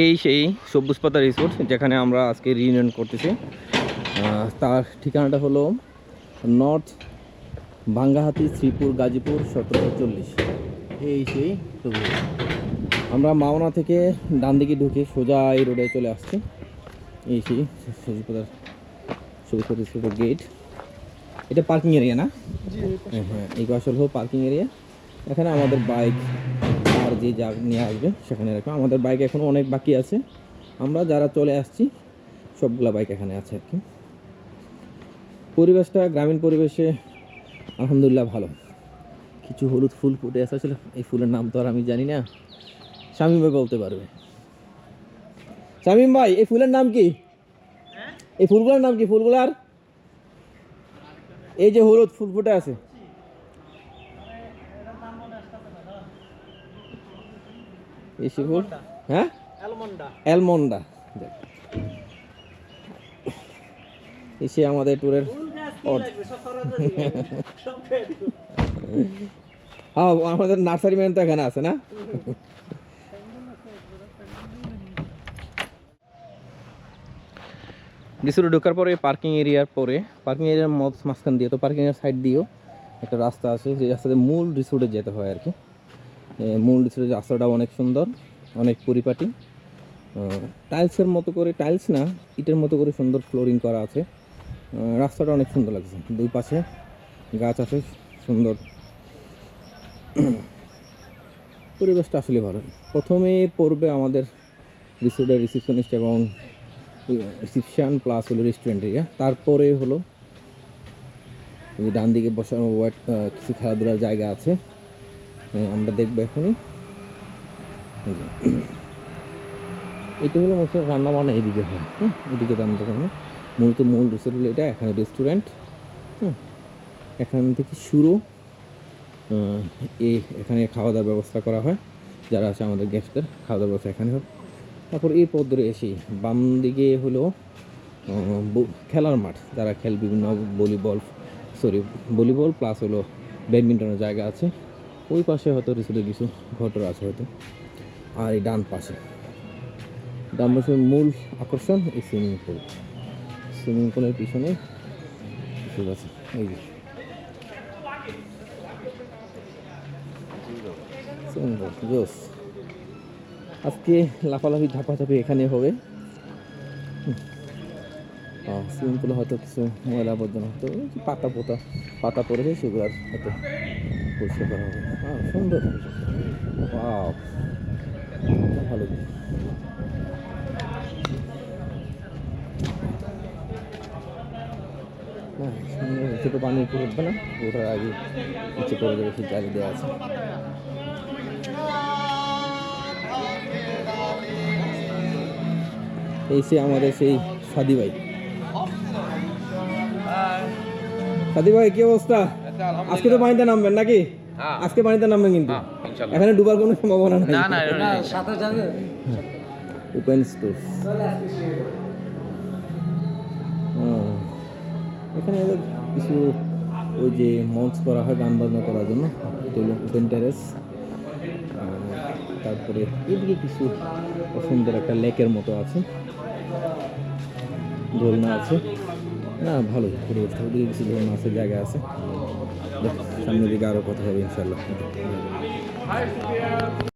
এই সেই সবুজ পাতা রিসোর্ট যেখানে আমরা আজকে রিউনিয়ন করতেছি। তার ঠিকানাটা হলো নর্থ ভাঙ্গাহাতি শ্রীপুর গাজীপুর সতেরোশো চল্লিশ। এই সেই সবুজ আমরা মাওনা থেকে ডান দিকে ঢুকে সোজা এই রোডে চলে আসছি। এই সেই সবুজ পাতার সবুজ পাতা রিসোর্টের গেট এটা পার্কিং এরিয়া না? হ্যাঁ এই পাশে হলো পার্কিং এরিয়া এখানে আমাদের বাইক যে যা নিয়ে আসবে সেখানে রাখবে। আমাদের বাইক এখনও অনেক বাকি আছে। আমরা যারা চলে আসছি সবগুলা বাইক এখানে আছে আর কি। পরিবেশটা গ্রামীণ পরিবেশে আলহামদুলিল্লাহ ভালো। কিছু হলুদ ফুল ফুটে আসা ছিল এই ফুলের নাম তো আর আমি জানি না। শামীম ভাই বলতে পারবে। শামীম ভাই এই ফুলের নাম কি? এই ফুলগুলোর নাম কি? ফুলগুলার? এই যে হলুদ ফুল ফুটে আছে। এই সে ফুল হ্যাঁ? অ্যালমন্ডা। দেখ। এসে আমাদের ট্যুরের হ্যাঁ আমাদের নার্সারি ম্যান তো এখানে আছে না? রিসোর্টে ঢোকার পরে পার্কিং এরিয়ার পরে পার্কিং এরিয়ার মাঝখান দিয়ে তো পার্কিং এর সাইড দিয়েও একটা রাস্তা আছে যে রাস্তাতে মূল রিসোর্টে যেতে হয় আর কি। মূল রিসোর্টের রাস্তাটা অনেক সুন্দর, অনেক পরিপাটি। টাইলসের মতো করে, টাইলস না, ইটের মতো করে সুন্দর ফ্লোরিং করা আছে। রাস্তাটা অনেক সুন্দর লাগছে। দুই পাশে গাছ আছে, সুন্দর। পরিবেশটা আসলে ভালো। প্রথমে পড়বে আমাদের রিসোর্টের রিসিপশনিস্ট এবং রিসিপশন প্লাস হলো রেস্টুরেন্ট এরিয়া তারপরে হলো ডান দিকে বসানো ওয়াট কিছু খেলাধুলার জায়গা আছে। আমরা দেখব এখনই। এটা হলো মূলত রান্না বান্না এদিকে হয়, হুম, এদিকে রান্না বান্না মূলত মূল রিসোর্ট এটা, এখানে রেস্টুরেন্ট হুম, এখান থেকে শুরু। এই এখানে খাওয়া দাওয়ার ব্যবস্থা করা হয়, যারা আছে আমাদের গেস্টদের খাওয়া দাওয়ার ব্যবস্থা এখানে হয় তারপর এই পথ ধরে এসে বাম দিকে হলো খেলার মাঠ, যারা খেল বিভিন্ন ভলিবল সরি ভলিবল প্লাস হলো ব্যাডমিন্টনের জায়গা আছে। ওই পাশে হয়তো রিসোর্টে কিছু ঘটর আছে হয়তো। আর এই ডান পাশে। ডান পাশের মূল আকর্ষণ এই সুইমিং পুল। সুইমিং পুলের পিছনে রিসোর্ট আছে। এই যে। জোস আজকে লাফালাফি ধাপাধাপি এখানে হবে। সুইমিং পুলে হয়তো কিছু ময়লা আবর্জনা যে পাতা পোতা, পাতা পড়েছে, সেগুলো হয়তো পরিষ্কার করা হ্যাঁ সুন্দর ভালো। হ্যাঁ পানি উপর উঠবে না? ওঠার আগে নিচে পড়ে যাবে সেই জালি দেওয়া আছে। এই সে আমাদের সেই সাদি ভাই সাদি কি অবস্থা? আজকে তো পানিতে নামবেন নাকি? আজকে পানিতে নামবেন কিন্তু। এখানে ডুবার কোনো সম্ভাবনা নাই। না না ওপেন স্পেস এখানে কিছু ওই যে মঞ্চ করা হয় গান বাজনা করার জন্য। ওপেন টেরেস তারপরে এদিকে কিছু সুন্দর একটা লেকের মতো আছে। দোলনা আছে। না, ভালো পরিবেশটা ওদিকে কিছু ধরুন আছে জায়গা আছে। সামনে দিকে আরও কথা হবে ইনশাল্লাহ